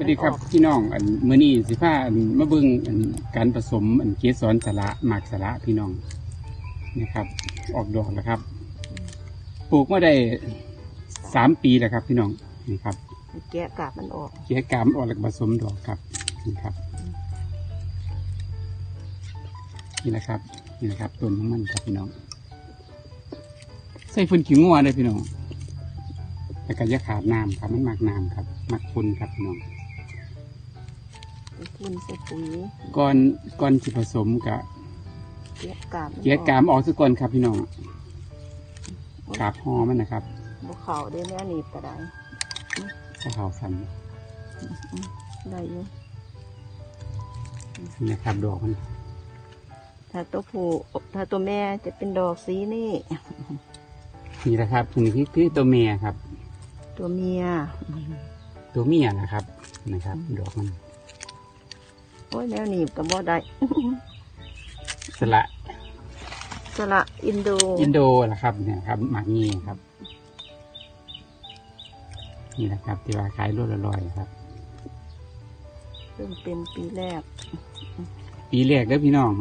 สวัสดีครับพี่น้องอันมื้อนี้สิพาอันมาเบิ่งอันการผสมอันเกสรสละหมากสละพี่น้องนะครับ ออกดอกแล้วครับ ปลูกมาได้สามปีแล้วครับ พี่น้องนี่ครับแกะกาบมันออกเกี่ยกามออกแล้วก็ผสมดอกครับนี่ครับนี่นะครับนี่นะครับต้นของมันครับพี่น้อง ใส่ฝุ่นขี้งัวเลยพี่น้องแต่ก็อย่าขาดน้ำครับมันมากน้ำครับมักฝุ่นครับพี่น้องไป ทุนใส่ปุ๋ยก่อนก่อนที่ผสมกับแกะกาบมันออเกียกามออกซะก่อนครับพี่น้องกาบหอมันนะครับบุเขาได้แน่หนีบก็ได้ถ้าเขาฟันได้อยู่นี่นะครับดอกมันถ้าตัวผู้ถ้าตัวแม่จะเป็นดอกสีนี่นี่นะครับตรงนี้คือตัวเมียครับ ตัวเมีย ตัวเมียนะครับนะครับ ดอกมัน โอ้ยแนวหนีบกับบ่ได้ สละสละอินโดอินโดนะครับเนี่ยครับหมากงี้ครับ นี่นะครับ ที่ว่าขายรวดละร้อยครับซึ่งเป็นปีแรก ปีแรกเด้อพี่น้อง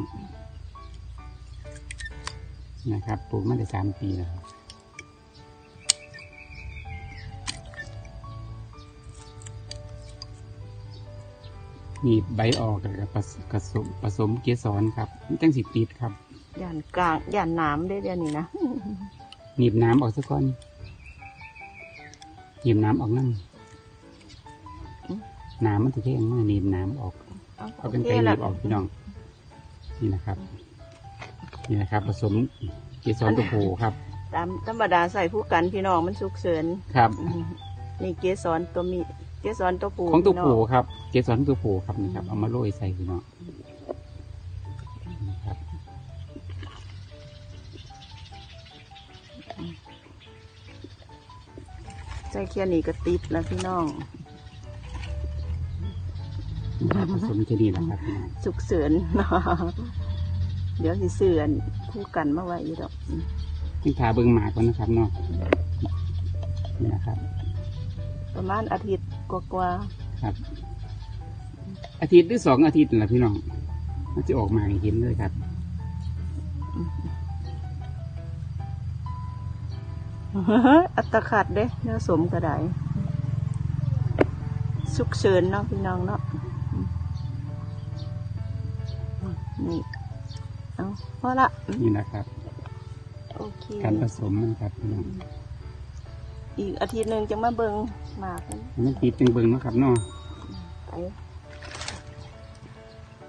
นะครับปลูกมาได้สามปีแล้วครับ มีใบออกแล้วก็ผสมผสมเกสรครับมันจังสิติดครับย่านกลางย่านหน้ำได้เดี๋ยวนี้นะหนีบน้ำออกซะก่อนหนีบน้ำออกนั่งน้ำมันจะแค่งมากหนีบน้ำออกเอาเป็นไกรหนีบออกพี่น้อง นี่นะครับ นี่นะครับ ผสมเกสรตัวโผครับ ตามธรรมดาใส่ผู้กันพี่น้องมันสุกเสริญครับนี่เกสรตัวมี เกสรตัวผู้ของตัวพี่น้โผครับ เกสรตัวโผครับนี่ครับเอามาโรยใส่พี่น้องนี่ครับใส่แค่นี้ก็ติดแล้วพี่น้องนี่ครับผสมจะดีแล้วครับพี่น้องสุกเสริญเดี๋ยวสิเสื่อนคู่กันมาไว้อยู่ดอกนี่ทาเบิ้งหมากก่อนนะครับเนาะนี่นะครับ ประมาณอาทิตย์กว่าครับ อาทิตย์หรือสองอาทิตย์นั่นแหละพี่น้องมันจะออกมาให้เห็นเลยครับๆอัตขัดเด้เนื้อสมกระไดสุกเสริญเนาะพี่น้องเนาะนี่เอาพอละนี่นะครับ โอเค การผสมมันครับพี่น้อง อีกอาทิตย์หนึ่งจะมาเบิง หมากมันมันติดเป็นเบิ้งเนาะครับเนาะไป